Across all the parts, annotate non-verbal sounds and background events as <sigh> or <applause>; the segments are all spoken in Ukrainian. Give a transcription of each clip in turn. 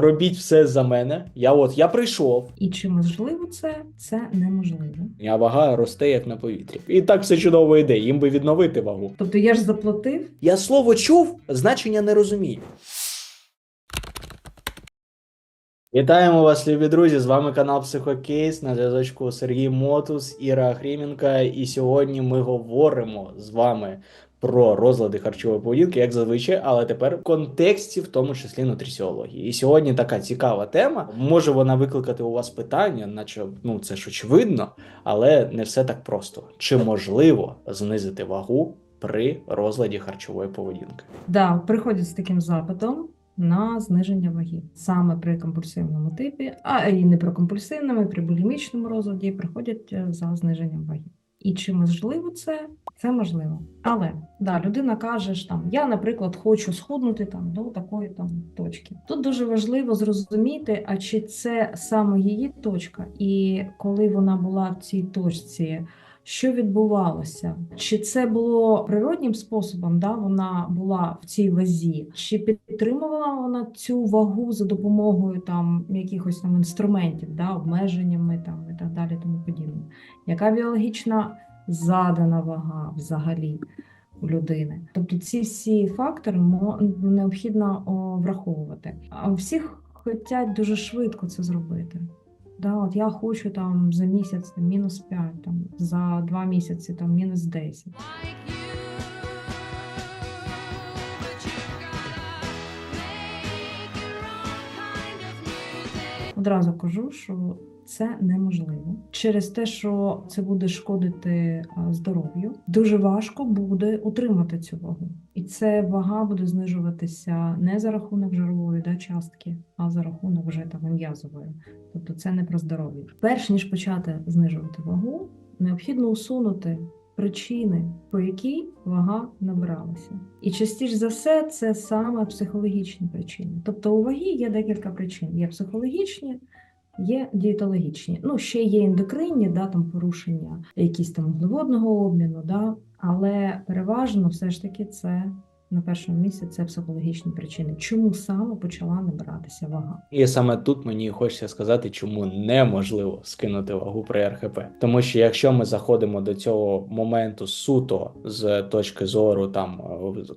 Робіть все за мене. Я от я прийшов. І чи можливо це? Це неможливо. Я вага росте як на повітрі. І так все чудово йде. Їм би відновити вагу. Тобто я ж заплатив, Я слово чув, значення не розумію. Вітаємо вас, любі друзі! З вами канал Психокейс на зв'язочку Сергій Мотус, Іра Хрімінка. І сьогодні ми говоримо з вами про розлади харчової поведінки, як зазвичай, але тепер в контексті, в тому числі нутріціології. І сьогодні така цікава тема. Може вона викликати у вас питання, наче ну це ж очевидно, але не все так просто. Чи можливо знизити вагу при розладі харчової поведінки? да, приходять з таким запитом на зниження ваги. Саме при компульсивному типі, а і не при компульсивному, і при булімічному розладі приходять е, за зниженням ваги. І чи можливо це? Це можливо. Але да, людина каже, що там я, наприклад, хочу схуднути там до такої там точки. Тут дуже важливо зрозуміти, а чи це саме її точка, і коли вона була в цій точці, що відбувалося? Чи це було природнім способом? Да, вона була в цій вазі, чи підтримувала вона цю вагу за допомогою там якихось там інструментів, да, обмеженнями там і так далі, тому подібне. Яка біологічна задана вага взагалі у людини? Тобто ці всі фактори необхідно враховувати. А всіх хочуть дуже швидко це зробити. Да, от я хочу там за місяць там, мінус 5, там, за два місяці там, мінус 10. Одразу кажу, що це неможливо через те, що це буде шкодити здоров'ю. Дуже важко буде утримати цю вагу, і це вага буде знижуватися не за рахунок жирової да, частки, а за рахунок вже там м'язової. Тобто це не про здоров'я. Перш ніж почати знижувати вагу, необхідно усунути причини, по якій вага набиралася. І частіше за все це саме психологічні причини. Тобто у ваги є декілька причин: є психологічні. Є дієтологічні, ну ще є ендокринні, да, там порушення, якісь там вуглеводного обміну, да, але переважно все ж таки це на першому місці це психологічні причини. Чому саме почала набиратися вага? І саме тут мені хочеться сказати, чому неможливо скинути вагу при РХП. Тому що якщо ми заходимо до цього моменту суто з точки зору там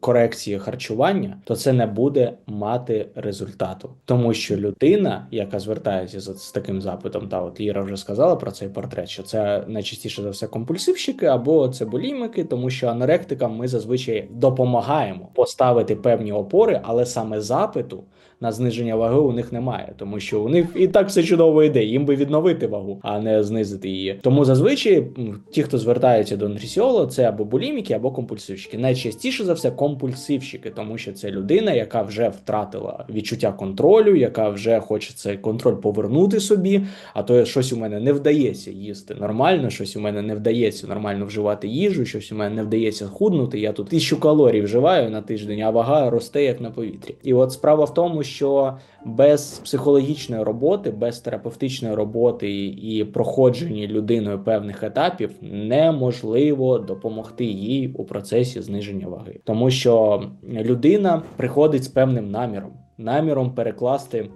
корекції харчування, то це не буде мати результату, тому що людина, яка звертається з таким запитом, та от Іра вже сказала про цей портрет, що це найчастіше за все компульсивщики або це булімики, тому що аноректикам ми зазвичай допомагаємо поставити певні опори, але саме запиту на зниження ваги у них немає, тому що у них і так все чудово йде. Їм би відновити вагу, а не знизити її. Тому зазвичай ті, хто звертаються до нутріціолога, це або буліміки, або компульсивщики. Найчастіше за все компульсивщики, тому що це людина, яка вже втратила відчуття контролю, яка вже хоче цей контроль повернути собі. А то щось у мене не вдається їсти нормально, щось у мене не вдається нормально вживати їжу, щось у мене не вдається худнути. Я тут тисячу калорій вживаю на тиждень, а вага росте як на повітрі. І от справа в тому, що без психологічної роботи, без терапевтичної роботи і проходження людиною певних етапів неможливо допомогти їй у процесі зниження ваги, тому що людина приходить з певним наміром, наміром перекласти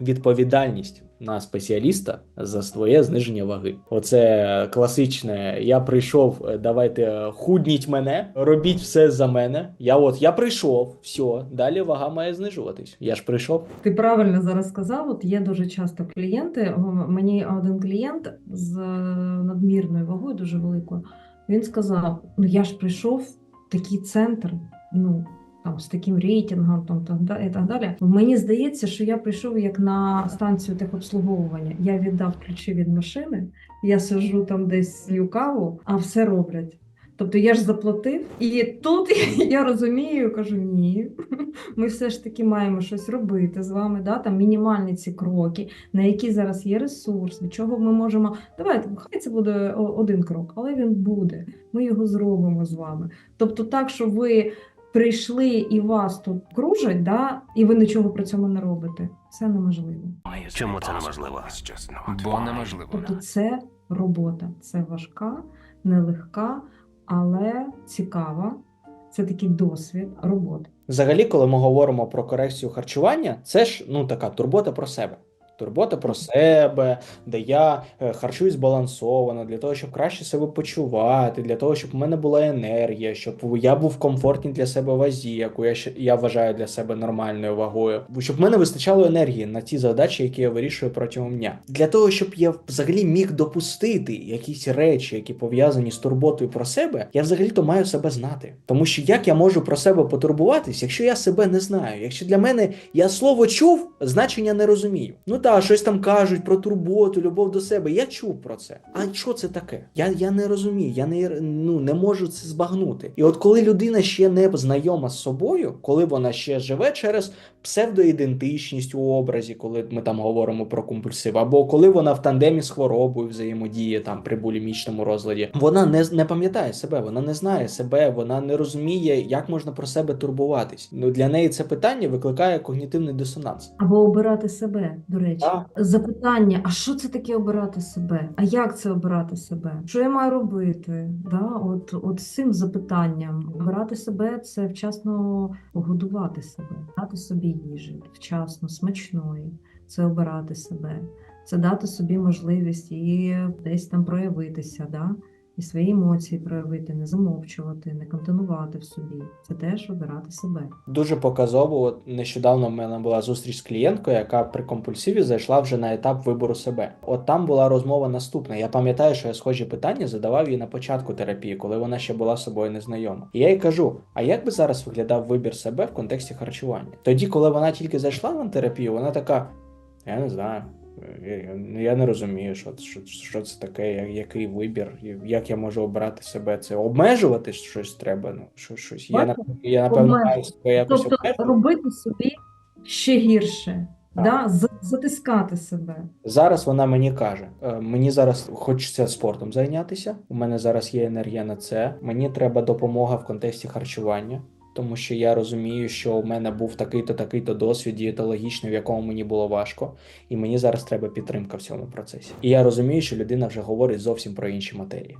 відповідальність на спеціаліста за своє зниження ваги. Оце класичне. Я прийшов, е, давайте худніть мене, робіть все за мене. Я от я прийшов, все, далі вага має знижуватись. Я ж прийшов. Ти правильно зараз сказав. От є дуже часто клієнти. Мені один клієнт з е, надмірною вагою, дуже великою. Він сказав: Ну я ж прийшов в такий центр, ну там з таким рейтингом, там так і так далі. Мені здається, що я прийшов як на станцію техобслуговування. Я віддав ключі від машини, я сижу там десь п'ю каву, а все роблять. Тобто я ж заплатив, і тут <laughs> я розумію, кажу, ні, ми все ж таки маємо щось робити з вами, да? там мінімальні ці кроки, на які зараз є ресурс, від чого ми можемо. Давайте, хай це буде один крок, але він буде. Ми його зробимо з вами. Тобто, так, що ви прийшли і вас тут кружать, да? і ви нічого при цьому не робите. Це неможливо. Чому це неможливо? Бо неможливо. Тобто, це робота, це важка, нелегка, але цікава. це такий досвід роботи. Взагалі, коли ми говоримо про корекцію харчування, це ж ну така турбота про себе. Турбота про себе, де я е, харчуюсь збалансовано, для того, щоб краще себе почувати, для того, щоб в мене була енергія, щоб я був комфортній для себе вазі, яку я я вважаю для себе нормальною вагою, щоб в мене вистачало енергії на ті задачі, які я вирішую протягом дня. Для того, щоб я взагалі міг допустити якісь речі, які пов'язані з турботою про себе, я взагалі то маю себе знати. Тому що як я можу про себе потурбуватись, якщо я себе не знаю, якщо для мене я слово чув, значення не розумію. Ну так, щось там кажуть про турботу, любов до себе. Я чув про це. А що це таке? Я, я не розумію, я не, ну, не можу це збагнути. І от коли людина ще не знайома з собою, коли вона ще живе через псевдоідентичність у образі, коли ми там говоримо про компульсив, або коли вона в тандемі з хворобою взаємодіє там при булімічному розладі, вона не, не пам'ятає себе, вона не знає себе, вона не розуміє, як можна про себе турбуватись. Ну для неї це питання викликає когнітивний дисонанс. Або обирати себе, до речі. Так. Запитання: а що це таке обирати себе? А як це обирати себе? Що я маю робити? Да? От, от з цим запитанням обирати себе це вчасно годувати себе, дати собі їжі, вчасно, смачної, це обирати себе, це дати собі можливість і десь там проявитися, да? І свої емоції проявити, не замовчувати, не континувати в собі. Це теж обирати себе. Дуже показово. Нещодавно в мене була зустріч з клієнткою, яка при компульсиві зайшла вже на етап вибору себе. От там була розмова наступна. Я пам'ятаю, що я схожі питання задавав їй на початку терапії, коли вона ще була собою незнайома. І я їй кажу: а як би зараз виглядав вибір себе в контексті харчування? Тоді, коли вона тільки зайшла на терапію, вона така: я не знаю. Я, я- я не розумію, що, що, що це таке, я- який вибір, як я можу обирати себе. Це обмежувати щось треба. Ну, що, щось. Я, я напевно маю себе якось Тобто обмежити. робити собі ще гірше, Так. да? затискати себе. Зараз вона мені каже: «Е, мені зараз хочеться спортом зайнятися. У мене зараз є енергія на це. Мені треба допомога в контексті харчування. Тому що я розумію, що у мене був такий-то такий-то досвід дієтологічний, в якому мені було важко, і мені зараз треба підтримка в цьому процесі. І я розумію, що людина вже говорить зовсім про інші матерії,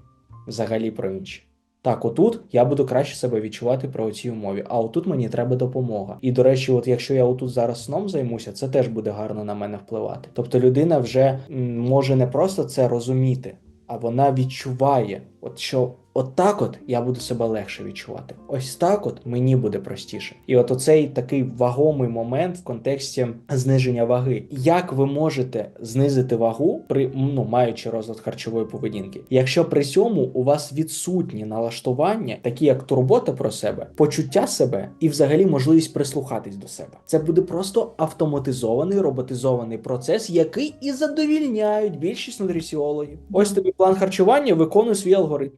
взагалі про інші. Так, отут я буду краще себе відчувати про цій умові, а отут мені треба допомога. І до речі, от якщо я отут зараз сном займуся, це теж буде гарно на мене впливати. Тобто людина вже може не просто це розуміти, а вона відчуває, от що от так от я буду себе легше відчувати. Ось так от мені буде простіше. І от оцей такий вагомий момент в контексті зниження ваги. Як ви можете знизити вагу при ну маючи розлад харчової поведінки, якщо при цьому у вас відсутні налаштування, такі як турбота про себе, почуття себе і взагалі можливість прислухатись до себе. Це буде просто автоматизований роботизований процес, який і задовільняють більшість нутриціологів. Ось тобі план харчування, виконуй свій алгоритм.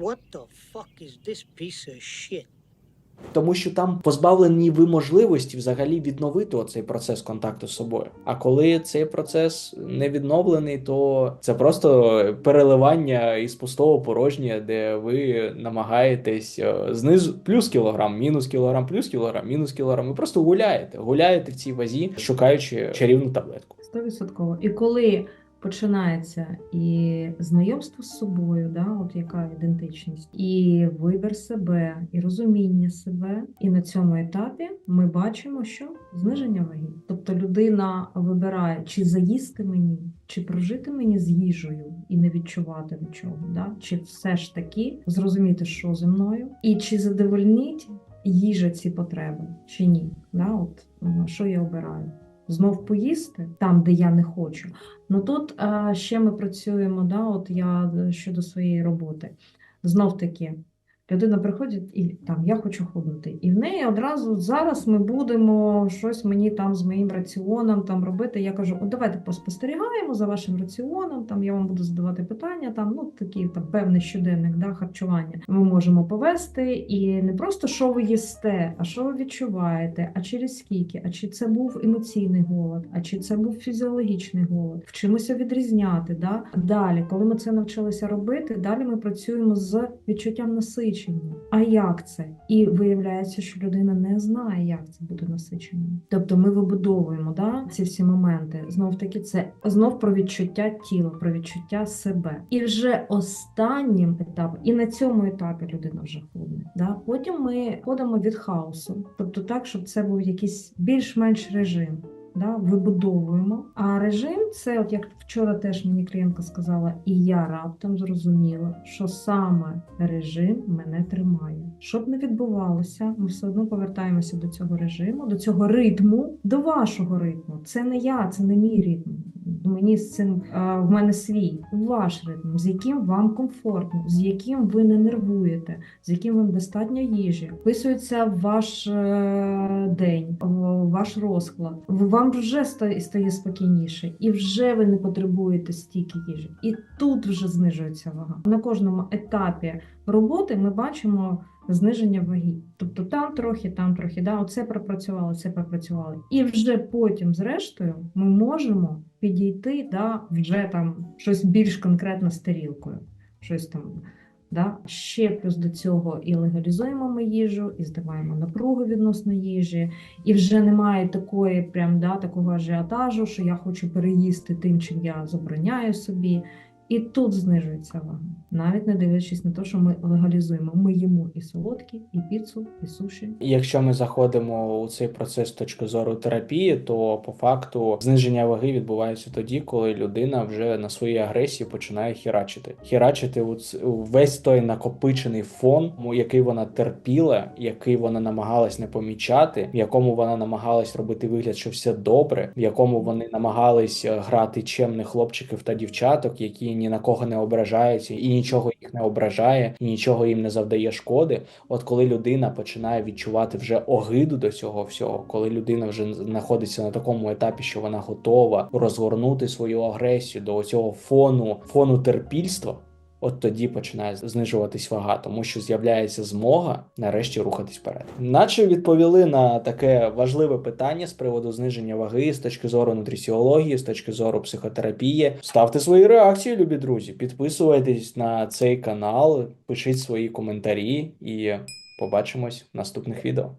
What the fuck is this piece of shit? Тому що там позбавлені ви можливості взагалі відновити оцей процес контакту з собою. А коли цей процес не відновлений, то це просто переливання із пустого порожнє, де ви намагаєтесь е, знизу плюс кілограм, мінус кілограм, плюс кілограм, мінус кілограм. Ви просто гуляєте, гуляєте в цій вазі, шукаючи чарівну таблетку. Стовідсотково. І коли починається і знайомство з собою, да, от яка ідентичність, і вибір себе, і розуміння себе, і на цьому етапі ми бачимо, що зниження ваги. Тобто людина вибирає, чи заїсти мені, чи прожити мені з їжею і не відчувати нічого, да? чи все ж таки зрозуміти, що зі мною, і чи задовольнить їжа ці потреби, чи ні. Да? От, що я обираю? Знов поїсти там, де я не хочу. Ну тут а, ще ми працюємо, да, от я е, щодо своєї роботи. Знов таки, людина приходить і там я хочу худнути. І в неї одразу зараз ми будемо щось мені там з моїм раціоном там робити. Я кажу: от давайте поспостерігаємо за вашим раціоном. Там я вам буду задавати питання. Там ну такий там певний щоденник да, харчування. Ми можемо повести і не просто що ви їсте, а що ви відчуваєте, а через скільки, а чи це був емоційний голод, а чи це був фізіологічний голод. Вчимося відрізняти. Да? Далі, коли ми це навчилися робити, далі ми працюємо з відчуттям насичення. Насичення. А як це? І виявляється, що людина не знає, як це буде насиченням. Тобто ми вибудовуємо да, ці всі моменти. Знов таки, це знов про відчуття тіла, про відчуття себе. І вже останнім етапом, і на цьому етапі людина вже худне. Да? Потім ми ходимо від хаосу, тобто так, щоб це був якийсь більш-менш режим. Да, вибудовуємо. А режим це, от як вчора теж мені клієнтка сказала, і я раптом зрозуміла, що саме режим мене тримає. Щоб не відбувалося, ми все одно повертаємося до цього режиму, до цього ритму, до вашого ритму. Це не я, це не мій ритм. Мені з цим а, в мене свій ваш ритм, з яким вам комфортно, з яким ви не нервуєте, з яким вам достатньо їжі, вписується ваш е, день, ваш розклад. Вам вже стає спокійніше, і вже ви не потребуєте стільки їжі. І тут вже знижується вага. На кожному етапі роботи ми бачимо зниження ваги. Тобто там трохи, там трохи, да, оце пропрацювало, це пропрацювало. І вже потім, зрештою, ми можемо підійти да, вже там щось більш конкретно з тарілкою. Щось там. Да? Ще плюс до цього і легалізуємо ми їжу, і здаваємо напругу відносно їжі, і вже немає такої, прям да, такого ажіотажу, що я хочу переїсти тим, чим я забороняю собі. І тут знижується вага, навіть не дивлячись на те, що ми легалізуємо. Ми їмо і солодкі, і піцу, і суші. Якщо ми заходимо у цей процес з точки зору терапії, то по факту зниження ваги відбувається тоді, коли людина вже на своїй агресії починає хірачити. Хірачити у весь той накопичений фон, який вона терпіла, який вона намагалась не помічати, в якому вона намагалась робити вигляд, що все добре, в якому вони намагались е, грати чемних хлопчиків та дівчаток, які ні на кого не ображаються і нічого їх не ображає, і нічого їм не завдає шкоди. От коли людина починає відчувати вже огиду до цього всього, коли людина вже знаходиться на такому етапі, що вона готова розгорнути свою агресію до цього фону, фону терпільства. От тоді починає знижуватись вага, тому що з'являється змога нарешті рухатись вперед. Наче відповіли на таке важливе питання з приводу зниження ваги з точки зору нутріціології, з точки зору психотерапії. Ставте свої реакції, любі друзі. Підписуйтесь на цей канал, пишіть свої коментарі і побачимось в наступних відео.